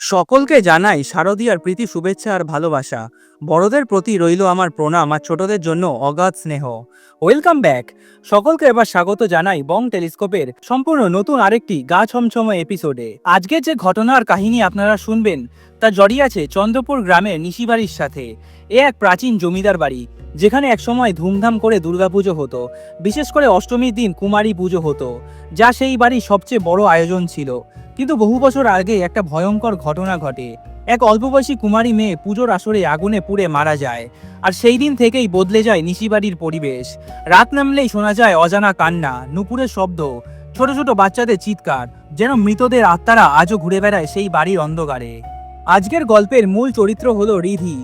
সকলকে জানাই শারদীয়ার প্রীতি, শুভেচ্ছা আর ভালোবাসা। বড়দের প্রতি রইল আমার প্রণাম আর ছোটদের জন্য অগাধ স্নেহ। Welcome back. সকলকে এবার স্বাগত জানাই বং টেলিস্কোপের সম্পূর্ণ নতুন আরেকটি গা ছমছম এপিসোডে। আজকের যে ঘটনার কাহিনী আপনারা শুনবেন তা জড়িয়ে আছে চন্দ্রপুর গ্রামের নিশিবাড়ির সাথে। এ এক প্রাচীন জমিদার বাড়ি, যেখানে একসময় ধুমধাম করে দুর্গাপুজো হতো। বিশেষ করে অষ্টমীর দিন কুমারী পুজো হতো, যা সেই বাড়ির সবচেয়ে বড় আয়োজন ছিল। কিন্তু বহু বছর আগে একটা ভয়ঙ্কর ঘটনা ঘটে। এক অল্পবয়সী কুমারী মেয়ে পুজোর আসরে আগুনে পুড়ে মারা যায়, আর সেই দিন থেকেই বদলে যায় নিশিবাড়ির পরিবেশ। রাত নামলেই শোনা যায় অজানা কান্না, নুপুরের শব্দ, ছোট ছোট বাচ্চাদের চিৎকার, যেন মৃতদের আত্মারা আজও ঘুরে বেড়ায় সেই বাড়ির অন্ধকারে। আজকের গল্পের মূল চরিত্র হলো রিধি,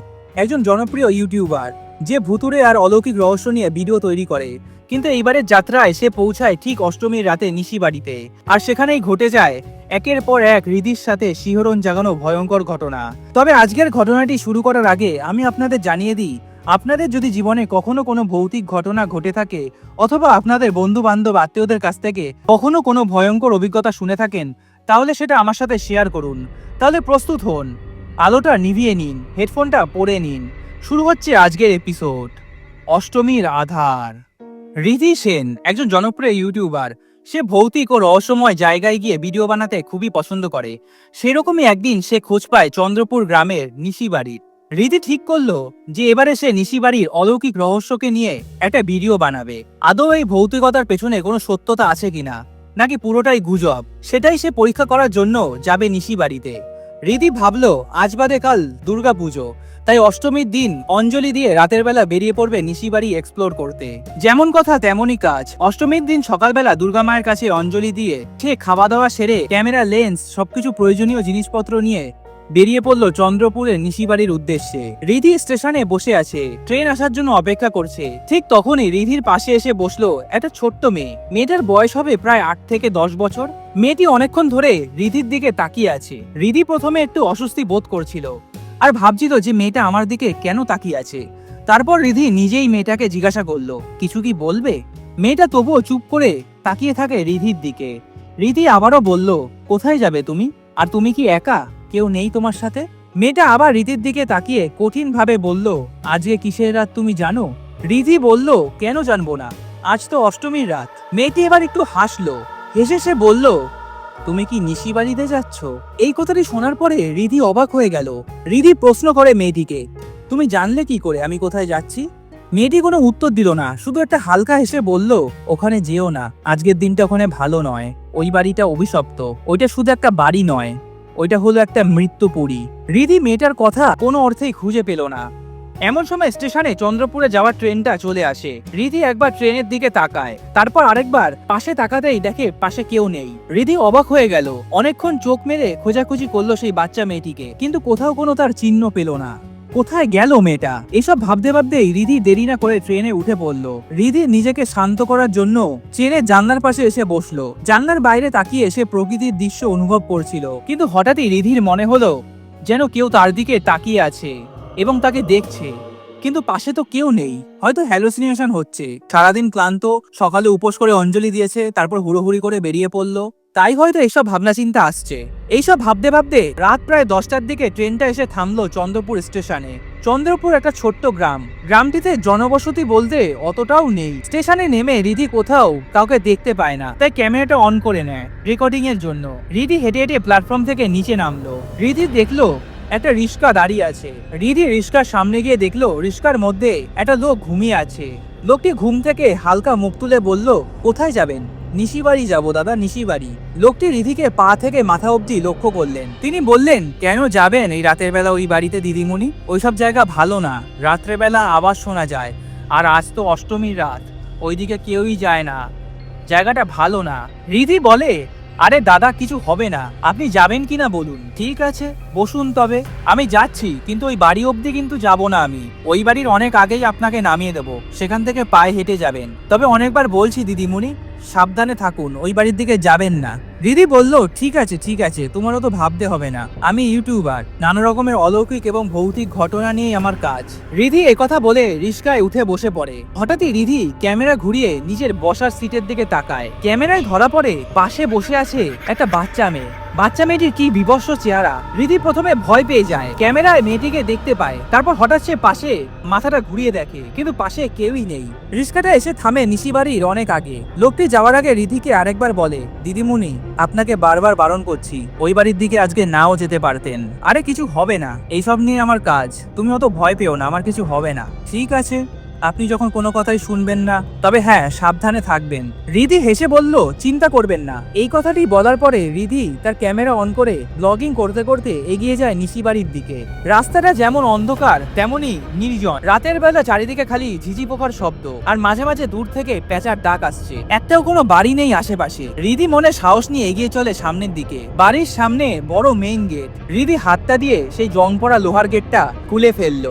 একজন জনপ্রিয় ইউটিউবার, যে ভুতুরে আর অলৌকিক রহস্য নিয়ে ভিডিও তৈরি করে। কিন্তু এইবারের যাত্রায় সে পৌঁছায় ঠিক অষ্টমীর রাতে নিশি বাড়িতে, আর সেখানেই ঘটে যায় একের পর এক হৃদির সাথে শিহরণ জাগানো ভয়ঙ্কর ঘটনা। তবে আজকের ঘটনাটি শুরু করার আগে আমি আপনাদের জানিয়ে দিই, আপনাদের যদি জীবনে কখনো কোনো ভৌতিক ঘটনা ঘটে থাকে অথবা আপনাদের বন্ধু বান্ধব আত্মীয়দের কাছ থেকে কখনো কোনো ভয়ঙ্কর অভিজ্ঞতা শুনে থাকেন, তাহলে সেটা আমার সাথে শেয়ার করুন। তাহলে প্রস্তুত হন। আলোটা নিভিয়ে নিন, হেডফোনটা পরে নিন। শুরু হচ্ছে আজকের এপিসোড। অষ্টমীর আধার। রিধি সেন, একজন জনপ্রিয় ইউটিউবার সে ভৌতিক ও রহস্যময় জায়গায় গিয়ে ভিডিও বানাতে খুবই পছন্দ করে। সেরকমই একদিন সে খোঁজ পায় চন্দ্রপুর গ্রামের নিশি বাড়ির। রীতি ঠিক করল যে এবারে সে নিশি বাড়ির অলৌকিক রহস্যকে নিয়ে একটা ভিডিও বানাবে। আদৌ এই ভৌতিকতার পেছনে কোনো সত্যতা আছে কিনা? নাকি পুরোটাই গুজব? সেটাই সে পরীক্ষা করার জন্য যাবে নিশিবাড়িতে রিধি ভাবল, আজ বাদে কাল দুর্গাপুজো তাই অষ্টমীর দিন অঞ্জলি দিয়ে রাতের বেলা বেরিয়ে পড়বে নিশিবাড়ি এক্সপ্লোর করতে। যেমন কথা তেমনই কাজ। অষ্টমীর দিন সকালবেলা দুর্গা মায়ের কাছে অঞ্জলি দিয়ে, সে খাওয়া দাওয়া সেরে ক্যামেরা লেন্স সবকিছু প্রয়োজনীয় জিনিসপত্র নিয়ে বেরিয়ে পড়ল চন্দ্রপুরের নিশিবাড়ির উদ্দেশ্যে। রিধি স্টেশনে বসে আছে। ট্রেন আসার জন্য অপেক্ষা করছে। ঠিক তখনই রিধির পাশে এসে বসল একটা ছোট্ট মেয়ে। মেয়েটার বয়স হবে প্রায় আট থেকে দশ বছর। মেয়েটি অনেকক্ষণ ধরে রিধির দিকে তাকিয়ে আছে। রিধি প্রথমে একটু অস্বস্তি বোধ করছিল আর ভাবছিল যে মেয়েটা আমার দিকে কেন তাকিয়ে আছে। তারপর রিধি নিজেই মেয়েটাকে জিজ্ঞাসা করল, কিছু কি বলবে? মেয়েটা তবুও চুপ করে তাকিয়ে থাকে রিধির দিকে। রিধি আবারও বলল, কোথায় যাবে তুমি? আর তুমি কি একা? কেউ নেই তোমার সাথে? মেয়েটা আবার রীতির দিকে তাকিয়ে কঠিন ভাবে বলল, আজকে কিসের রাত তুমি জানো? রিধি বলল, কেন জানব না? আজ তো অষ্টমীর রাত। মেয়েটি এবার একটু হাসলো। হেসে সে বলল, তুমি কি নিশি বাড়িতে যাচ্ছ? এই কথাটি শোনার পরে রিধি অবাক হয়ে গেল। রিধি প্রশ্ন করে মেয়েটিকে, তুমি জানলে কি করে? আমি কোথায় যাচ্ছি? মেয়েটি কোনো উত্তর দিল না, শুধু একটা হালকা হেসে বলল, ওখানে যেও না, আজকের দিনটা ওখানে ভালো নয়। ওই বাড়িটা অভিশপ্ত। ওইটা শুধু একটা বাড়ি নয়। ওইটা হলো একটা মৃত্যুপুরী রিধি মেয়েটার কথা কোনো অর্থেই খুঁজে পেল না। এমন সময় স্টেশনে চন্দ্রপুরে যাওয়ার ট্রেনটা চলে আসে। রিধি একবার ট্রেনের দিকে তাকায়। তারপর আরেকবার পাশে তাকাতেই দেখে পাশে কেউ নেই। রিধি অবাক হয়ে গেল। অনেকক্ষণ চোখ মেরে খোঁজাখুঁজি করল সেই বাচ্চা মেয়েটিকে। কিন্তু কোথাও কোনো তার চিহ্ন পেল না। কোথায় গেল মেয়েটা? এসব ভাবতে ভাবতেই রিধি দেরি না করে ট্রেনে উঠে পড়ল। রিধি নিজেকে শান্ত করার জন্য ট্রেনের জানলার পাশে এসে বসল। জানলার বাইরে তাকিয়ে এসে প্রকৃতির দৃশ্য অনুভব করছিল। কিন্তু হঠাৎই রিধির মনে হলো যেন কেউ তার দিকে তাকিয়ে আছে এবং তাকে দেখছে। কিন্তু পাশে তো কেউ নেই। হয়তো হ্যালোসিনেশন হচ্ছে। সারাদিন ক্লান্ত, সকালে উপোস করে অঞ্জলি দিয়েছে, তারপর হুড়োহুড়ি করে বেরিয়ে পড়ল। তাই হয়তো এইসব ভাবনা চিন্তা আসছে। এইসব ভাবতে ভাবতে রাত প্রায় দশটার দিকে ট্রেনটা এসে থামলো চন্দ্রপুর স্টেশনে। চন্দ্রপুর একটা ছোট্ট গ্রাম। গ্রামটিতে জনবসতি বলতে অতটাও নেই। স্টেশনে নেমে রিধি কোথাও কাউকে দেখতে পায় না, তাই ক্যামেরাটা অন করে নেয় রেকর্ডিং এর জন্য। রিধি হেঁটে হেঁটে প্ল্যাটফর্ম থেকে নিচে নামলো। রিধি দেখল একটা রিস্কা দাঁড়িয়ে আছে। রিধি রিস্কার সামনে গিয়ে দেখল রিস্কার মধ্যে একটা লোক ঘুমিয়ে আছে। লোকটি ঘুম থেকে হালকা মুখ তুলে বলল, কোথায় যাবেন? নিশিবাড়ি যাব, দাদা নিশিবাড়ি লোকটি রিধিকে পা থেকে মাথা অবধি লক্ষ্য করলেন। তিনি বললেন, কেন যাবেন এই রাতের বেলা ওই বাড়িতে দিদিমণি? ওইসব জায়গা ভালো না। রাত্রেবেলা আওয়াজ শোনা যায়। আর আজ তো অষ্টমীর রাত। ওইদিকে কেউই যায় না। জায়গাটা ভালো না। রিধি বলে আরে দাদা, কিছু হবে না। আপনি যাবেন কি না বলুন? ঠিক আছে, বসুন তবে। আমি যাচ্ছি, কিন্তু ওই বাড়ি অবধি কিন্তু যাব না আমি। ওই বাড়ির অনেক আগেই আপনাকে নামিয়ে দেবো। সেখান থেকে পায়ে হেঁটে যাবেন। তবে অনেকবার বলছি দিদিমণি, সাবধানে থাকুন, ওই বাড়ির দিকে যাবেন না। দিদি বলল, ঠিক আছে ঠিক আছে, তোমারও তো ভাবতে হবে না। আমি ইউটিউবার। নানা রকমের অলৌকিক এবং ভৌতিক ঘটনা নিয়েই আমার কাজ। রিধি কথা বলে রিস্কায় উঠে বসে পড়ে। হঠাৎই রিধি ক্যামেরা ঘুরিয়ে নিজের বসার সিটের দিকে তাকায়। ক্যামেরায় ধরা পড়ে পাশে বসে আছে একটা বাচ্চা মেয়ে। বাচ্চা মেয়েটির কি বিবস্ব চেহারা? রিধি প্রথমে ভয় পেয়ে যায়। ক্যামেরায় মেয়েটিকে দেখতে পায়। তারপর হঠাৎ সে পাশে মাথাটা ঘুরিয়ে দেখে, কিন্তু পাশে কেউই নেই। রিস্কাটা এসে থামে নিশি বাড়ির অনেক আগে। লোকটি যাওয়ার আগে রিধিকে আরেকবার বলে দিদিমুনি আপনাকে বারবার বারণ করছি। ওই বাড়ির দিকে আজকে নাও যেতে পারতেন। আরে কিছু হবে না। এইসব নিয়ে আমার কাজ। তুমি অত ভয় পেও না, আমার কিছু হবে না। ঠিক আছে? আপনি যখন কোনো কথাই শুনবেন না, তবে হ্যাঁ সাবধানে থাকবেন। রিধি হেসে বলল, চিন্তা করবেন না। এই কথাটি বলার পরে রিধি তার ক্যামেরা অন করে ব্লগিং করতে করতে এগিয়ে যায় নিশি বাড়ির দিকে। রাস্তাটা যেমন অন্ধকার, তেমনই নির্জন। রাতের বেলা চারিদিকে খালি ঝিঝি পোকার শব্দ, আর মাঝে মাঝে দূর থেকে পেঁচার ডাক আসছে। একটাও কোনো বাড়ি নেই আশেপাশে। রিধি মনে সাহস নিয়ে এগিয়ে চলে সামনের দিকে। বাড়ির সামনে বড় মেইন গেট রিধি হাতটা দিয়ে সেই জং পড়া লোহার গেটটা খুলে ফেলল।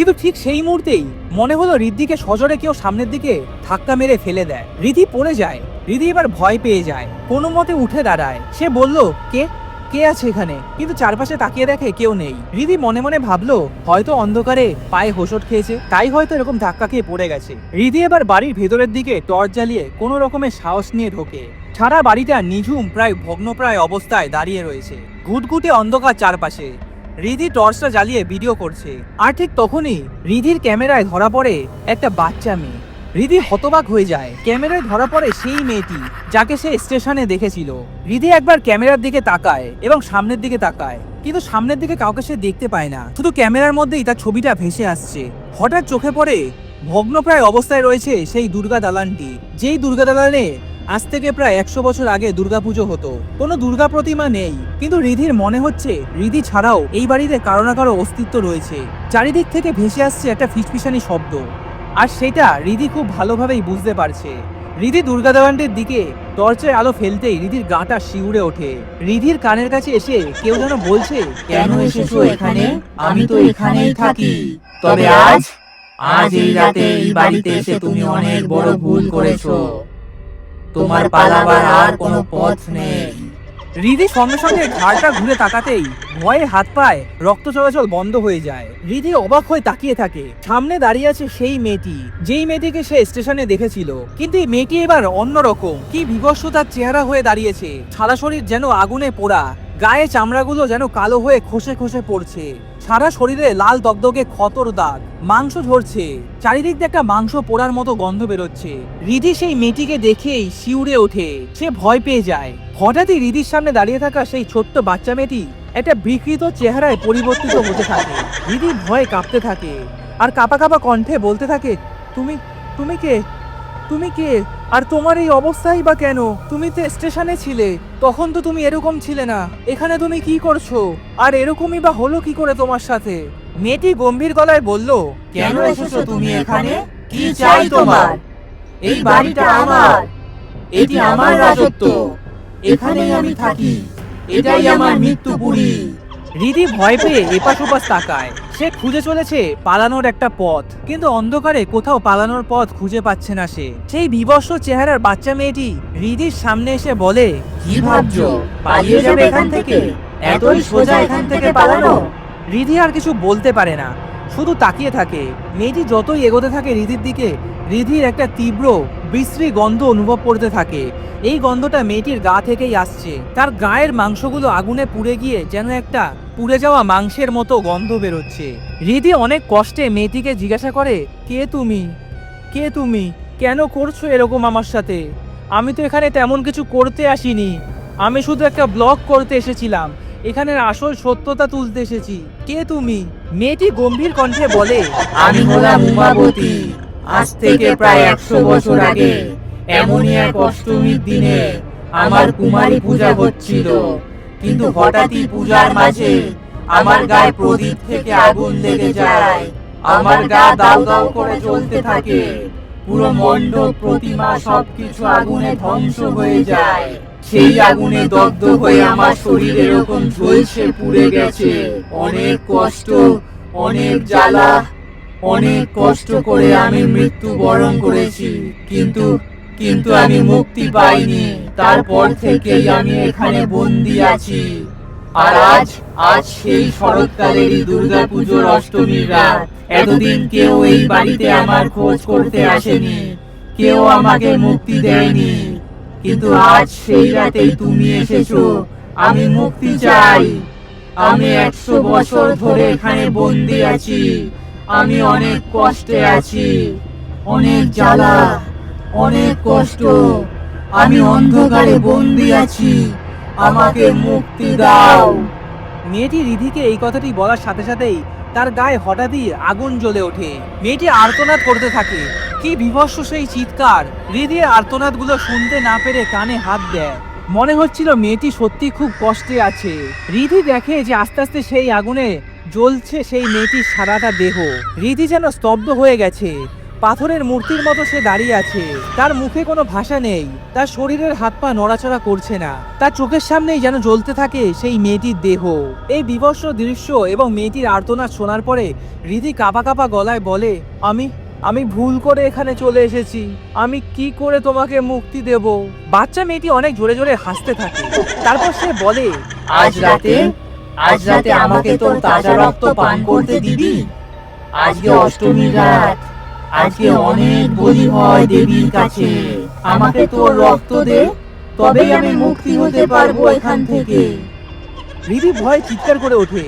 কিন্তু ঠিক সেই মুহূর্তেই মনে হলো রিদ্ধিকে সজোরে কেউ সামনের দিকে ধাক্কা মেরে ফেলে দেয়। রিধি পড়ে যায়। রিধি এবার ভয় পেয়ে যায়। কোনো মতে উঠে দাঁড়ায়। সে বলল, কে? কে আছে এখানে? কিন্তু চারপাশে তাকিয়ে দেখে কেউ নেই। রিধি মনে মনে ভাবলো, হয়তো অন্ধকারে পায়ে হোসট খেয়েছে। তাই হয়তো এরকম ধাক্কা খেয়ে পড়ে গেছে। রিধি এবার বাড়ির ভেতরের দিকে টর্চ জ্বালিয়ে কোনো রকমের সাহস নিয়ে ঢোকে। সারা বাড়িটা নিঝুম, প্রায় ভগ্নপ্রায় অবস্থায় দাঁড়িয়ে রয়েছে। ঘুটঘুটে অন্ধকার চারপাশে। রিধি টর্চটা জ্বালিয়ে ভিডিও করছে। আর ঠিক তখনই রিধির ক্যামেরায় ধরা পড়ে একটা বাচ্চা মেয়ে। রিধি হতবাক হয়ে যায়। ক্যামেরায় ধরা পড়ে সেই মেয়েটি, যাকে সে স্টেশনে দেখেছিল। রিধি একবার ক্যামেরার দিকে তাকায় এবং সামনের দিকে তাকায়। কিন্তু সামনের দিকে কাউকে সে দেখতে পায় না। শুধু ক্যামেরার মধ্যেই তার ছবিটা ভেসে আসছে। হঠাৎ চোখে পড়ে ভগ্নপ্রায় অবস্থায় রয়েছে সেই দুর্গা দালানটি। যেই দুর্গা দালানে আজ থেকে প্রায় একশো বছর আগে দুর্গাপুজো হতো। কোনো দুর্গা প্রতিমা নেই, কিন্তু রিধির মনে হচ্ছে রিধি ছাড়াও এই বাড়িতে কারও না কারও অস্তিত্ব রয়েছে। চারিদিক থেকে ভেসে আসছে একটা ফিসফিসানি শব্দ। আর সেটা রিধি খুব ভালোভাবেই বুঝতে পারছে। রিধি দুর্গা দেওয়ানটির দিকে টর্চের আলো ফেলতেই রিধির গাটা শিউরে ওঠে। রিধির কানের কাছে এসে কেউ যেন বলছে, কেন এসেছ এখানে? আমি তো এখানেই থাকি। তবে আজ আজ এই রাতে এই বাড়িতে এসে তুমি অনেক বড় ভুল করেছ। তোমার পালাবার আর কোনো পথ নেই। রিধি সঙ্গে সঙ্গে ঘাড়টা ঘুরে তাকাতেই ভয়ে হাত পায় রক্ত চলাচল বন্ধ হয়ে যায়। রিধি অবাক হয়ে তাকিয়ে থাকে। সামনে দাঁড়িয়ে আছে সেই মেয়েটি। যেই মেয়েটিকে সে স্টেশনে দেখেছিল। কিন্তু এই মেয়েটি এবার অন্যরকম। কি বিভস্ম তার চেহারা হয়ে দাঁড়িয়েছে। সারা শরীর যেন আগুনে পোড়া। গায়ে চামড়াগুলো যেন কালো হয়ে খসে খসে পড়ছে। সারা শরীরে লাল দগদগে ক্ষতর দাগ, মাংস ঝরছে। চারিদিক দিয়ে একটা মাংস পোড়ার মতো গন্ধ বেরোচ্ছে। রিধি সেই মেয়েটিকে দেখেই শিউরে ওঠে। সে ভয় পেয়ে যায়। হঠাৎই রিধির সামনে দাঁড়িয়ে থাকা সেই ছোট্ট বাচ্চা মেয়েটি একটা বিকৃত চেহারায় পরিবর্তিত হতে থাকে। রিধি ভয়ে কাঁপতে থাকে। আর কাপা কাপা কণ্ঠে বলতে থাকে, তুমি তুমি কে? তুমি কে? আর তোমার এই অবস্থাই বা কেন? তুমি তো স্টেশনে ছিলে তখন তো তুমি এরকম ছিলে না। এখানে তুমি কি করছ? আর এরকমই বা হলো কি করে তোমার সাথে? মেয়েটি গম্ভীর গলায় বলল কেন এসেছ তুমি এখানে? কি চাই তোমার? এই বাড়িটা আমার। এটি আমার রাজত্ব। এখানেই আমি থাকি। এটাই আমার মৃত্যুপুরী রিধি ভয় পেয়ে এপাশ ওপাশ তাকায়। সে খুঁজে চলেছে পালানোর একটা পথ। কিন্তু অন্ধকারে কোথাও পালানোর পথ খুঁজে পাচ্ছে না সে। সেই বিবর্ষ চেহারার বাচ্চা মেয়েটি রিদির সামনে এসে বলে, কি ভাবছ? পালিয়ে যাবে এখান থেকে? এতই সোজা এখান থেকে পালানো? রিধি আর কিছু বলতে পারে না। শুধু তাকিয়ে থাকে। মেয়েটি যতই এগোতে থাকে রিধির দিকে, রিধির একটা তীব্র, বিশ্রী গন্ধ অনুভব করতে থাকে। এই গন্ধটা মেয়েটির গা থেকেই আসছে। তার গায়ের মাংসগুলো আগুনে পুড়ে গিয়ে যেন একটা পুড়ে যাওয়া মাংসের মতো গন্ধ বেরোচ্ছে। রিধি অনেক কষ্টে মেয়েটিকে জিজ্ঞাসা করে, কে তুমি? কে তুমি? কেন করছ এরকম আমার সাথে? আমি তো এখানে তেমন কিছু করতে আসিনি। আমি শুধু একটা ব্লগ করতে এসেছিলাম। এখানের আসল সত্যতা তুলতে এসেছি। কে তুমি? মেয়েটি গম্ভীর কণ্ঠে বলে, আমি হলাম উমাবতী। আজ থেকে প্রায় একশো বছর আগে, এমনই এক অষ্টমীর দিনে আমার কুমারী পূজা হচ্ছিল। কিন্তু হঠাৎই পূজার মাঝে আমার গায়ে প্রদীপ থেকে আগুন লেগে যায়। আমার গা দাউ দাউ করে জ্বলতে থাকে। পুরো মণ্ডপ, প্রতিমা সবকিছু আগুনে ধ্বংস হয়ে যায়। সেই আগুনে দগ্ধ হয়ে আমার শরীর এরকম ঝলসে পুড়ে গেছে। অনেক কষ্ট, অনেক জ্বালা, অনেক কষ্ট করে আমি মৃত্যু বরণ করেছি। কিন্তু কিন্তু আমি মুক্তি পাইনি। তারপর থেকেই আমি এখানে বন্দি আছি। আর আজ আজ সেই শরৎকালেরই দুর্গাপুজোর অষ্টমীর রাত। এতদিন কেউ এই বাড়িতে আমার খোঁজ করতে আসেনি। কেউ আমাকে মুক্তি দেয়নি। কিন্তু আজ সেই রাতেই তুমি এসেছ। আমি মুক্তি চাই। আমি একশো বছর ধরে এখানে বন্দি আছি। আমি অনেক কষ্টে আছি। অনেক জ্বালা অনেক কষ্ট। আমি অন্ধকারে বন্দি আছি। আমাকে মুক্তি দাও। মেয়েটি রিধিকে এই কথাটি বলার সাথে সাথেই তার গায়ে হঠাৎই আগুন জ্বলে ওঠে। মেয়েটি আর্তনাদ করতে থাকে। কি বিভৎস সেই চিৎকার। রিধির আর্তনাদগুলো শুনতে না পেরে কানে হাত দেয়। মনে হচ্ছিল মেয়েটি সত্যি খুব কষ্টে আছে। রিধি দেখে যে আস্তে আস্তে সেই আগুনে জ্বলছে সেই মেয়েটির সারাটা দেহ। রিধি যেন স্তব্ধ হয়ে গেছে। পাথরের মূর্তির মতো সে দাঁড়িয়ে আছে। তার মুখে কোনো ভাষা নেই। তার শরীরের হাত পা নড়াচড়া করছে না। তার চোখের সামনেই যেন জ্বলতে থাকে সেই মেয়েটির দেহ। এই বিভৎস দৃশ্য এবং মেয়েটির আর্তনাদ শোনার পরে রিধি কাঁপা কাঁপা গলায় বলে, আমি আমি ভুল করে এখানে চলে এসেছি। আমি কি করে তোমাকে মুক্তি দেব? বাচ্চা মেয়েটি অনেক জোরে জোরে হাসতে থাকে। তারপর সে বলে, আজ রাতে আজ রাতে আমাকে তোর তাজা রক্ত পান করতে দিবি? আজকে অষ্টমীর রাত। আজকে অনেক বলি হয় দেবীর কাছে। আমাকে তোর রক্ত দে, তবেই আমি মুক্তি হতে পারব এখান থেকে। রিধি ভয়ে চিৎকার করে ওঠে।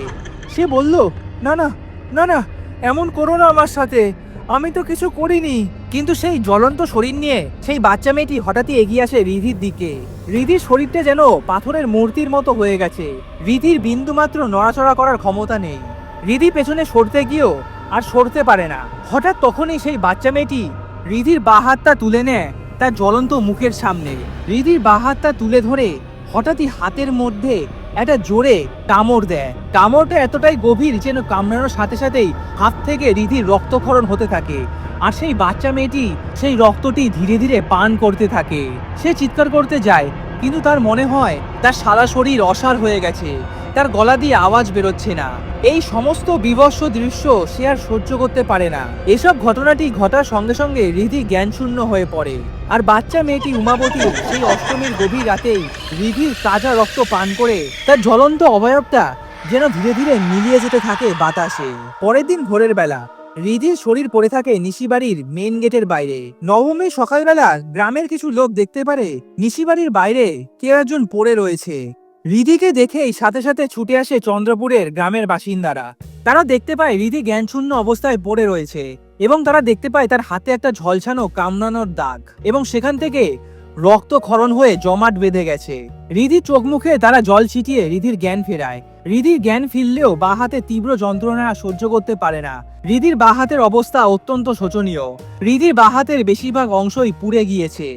সে বলল, না না না না, এমন করো না আমার সাথে। আমি তো কিছু করিনি। কিন্তু সেই জ্বলন্ত শরীর নিয়ে সেই বাচ্চা মেয়েটি হঠাৎই এগিয়ে আসে রিধির দিকে। রিধির শরীরটা যেন পাথরের মূর্তির মতো হয়ে গেছে। রিধির বিন্দুমাত্র নড়াচড়া করার ক্ষমতা নেই। রিধি পেছনে সরতে গিয়েও আর সরতে পারে না। হঠাৎ তখনই সেই বাচ্চা মেয়েটি রিধির বা হাতটা তুলে নেয় তার জ্বলন্ত মুখের সামনে। রিধির বা হাতটা তুলে ধরে হঠাৎই হাতের মধ্যে একটা জোরে কামড় দেয়। কামড়টা এতটাই গভীর যেন কামড়ানোর সাথে সাথেই হাত থেকে রিধির রক্তক্ষরণ হতে থাকে। আর সেই বাচ্চা মেয়েটি সেই রক্তটি ধীরে ধীরে পান করতে থাকে। সে চিৎকার করতে যায়, কিন্তু তার মনে হয় তার সারা শরীর অসার হয়ে গেছে। তার গলা দিয়ে আওয়াজ বেরোচ্ছে না। এই সমস্ত বিভৎস দৃশ্য সে আর সহ্য করতে পারে না। এসব ঘটনাটি ঘটার সঙ্গে সঙ্গে রিধি জ্ঞানশূন্য হয়ে পড়ে। আর বাচ্চা মেয়েটি উমাবতী সেই অষ্টমীর গভীর রাতেই রিধির তাজা রক্ত পান করে তার জ্বলন্ত অবয়বটা যেন ধীরে ধীরে মিলিয়ে যেতে থাকে বাতাসে। পরের দিন ভোরের বেলা রিধির শরীর পড়ে থাকে নিশিবাড়ির মেন গেটের বাইরে। নবমী সকালবেলা গ্রামের কিছু লোক দেখতে পারে নিশিবাড়ির বাইরে কেউ একজন পড়ে রয়েছে। রিধিকে দেখেই সাথে সাথে ছুটে আসে চন্দ্রপুরের গ্রামের বাসিন্দারা। তারা দেখতে পায় রিধি জ্ঞানশূন্য অবস্থায় পড়ে রয়েছে এবং তারা দেখতে পায় তার হাতে একটা ঝলছানো কামড়ানোর দাগ এবং সেখান থেকে রক্তক্ষরণ হয়ে জমাট বেঁধে গেছে। রিধির চোখ মুখে তারা জল ছিটিয়ে রিধির জ্ঞান ফেরায়। রিধির জ্ঞান ফিরলেও বা হাতে তীব্র যন্ত্রণা সহ্য করতে পারে না। রিধির বা হাতের অবস্থা অত্যন্ত শোচনীয়। রিধির বা হাতের বেশিরভাগ অংশই পুড়ে গিয়েছে।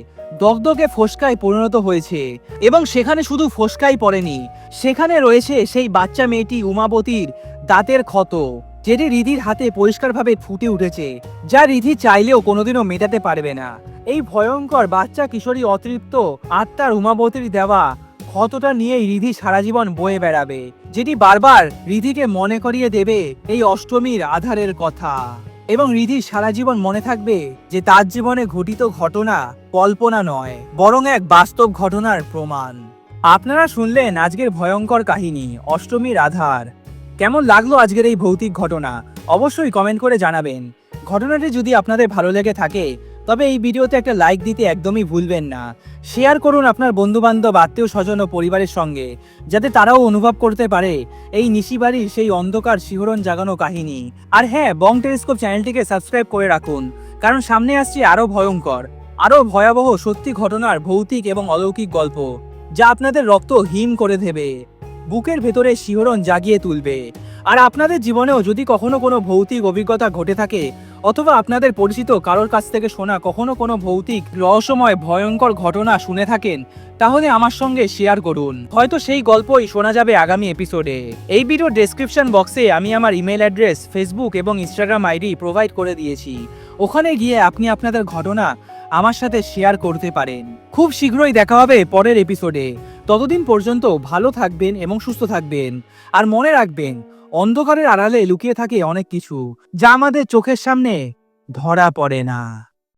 দগদগে ফোসকায় পরিণত হয়েছে এবং সেখানে শুধু ফোসকাই পড়েনি, সেখানে রয়েছে সেই বাচ্চা মেয়েটি উমাবতীর দাঁতের ক্ষত, যেটি রিধির হাতে পরিষ্কারভাবে ফুটে উঠেছে, যা রিধি চাইলেও কোনোদিনও মেটাতে পারবে না। এই ভয়ঙ্কর বাচ্চা কিশোরী অতৃপ্ত আত্মার উমাবতীর দেওয়া ক্ষতটা নিয়েই রিধি সারা জীবন বয়ে বেড়াবে, যেটি বারবার রিধিকে মনে করিয়ে দেবে এই অষ্টমীর আধারের কথা। এবং রিধির সারা জীবন মনে থাকবে যে তার জীবনে ঘটিত ঘটনা কল্পনা নয়, বরং এক বাস্তব ঘটনার প্রমাণ। আপনারা শুনলেন আজকের ভয়ঙ্কর কাহিনী, অষ্টমীর আধার। কেমন লাগল আজকের এই ভৌতিক ঘটনা? অবশ্যই কমেন্ট করে জানাবেন। ঘটনাটি যদি আপনাদের ভালো লেগে থাকে তবে এই ভিডিওতে একটা লাইক দিতে একদমই ভুলবেন না। শেয়ার করুন আপনার বন্ধু বান্ধব আত্মীয় স্বজন ও পরিবারের সঙ্গে, যাতে তারাও অনুভব করতে পারে এই নিশিবাড়ির সেই অন্ধকার শিহরণ জাগানো কাহিনী। আর হ্যাঁ বং টেলিস্কোপ চ্যানেলটিকে সাবস্ক্রাইব করে রাখুন, কারণ সামনে আসছে আরও ভয়ঙ্কর আরও ভয়াবহ সত্যি ঘটনার ভৌতিক এবং অলৌকিক গল্প, যা আপনাদের রক্ত হিম করে দেবে। বুকের ভেতরে শিহরণ জাগিয়ে তুলবে। আর আপনাদের জীবনেও যদি কখনো কোনো ভৌতিক অভিজ্ঞতা ঘটে থাকে, অথবা আপনাদের পরিচিত কারোর কাছ থেকে শোনা কখনো কোনো ভৌতিক, রহস্যময়, ভয়ঙ্কর ঘটনা শুনে থাকেন, তাহলে আমার সঙ্গে শেয়ার করুন। হয়তো সেই গল্পই শোনা যাবে আগামী এপিসোডে এই ভিডিও ডেসক্রিপশন বক্সে আমি আমার ইমেল অ্যাড্রেস ফেসবুক এবং ইনস্টাগ্রাম আইডি প্রোভাইড করে দিয়েছি। ওখানে গিয়ে আপনি আপনাদের ঘটনা আমার সাথে শেয়ার করতে পারেন। খুব শীঘ্রই দেখা হবে পরের এপিসোডে ততদিন পর্যন্ত ভালো থাকবেন এবং সুস্থ থাকবেন। আর মনে রাখবেন, অন্ধকারের আড়ালে লুকিয়ে থাকে অনেক কিছু, যা আমাদের চোখের সামনে ধরা পড়ে না।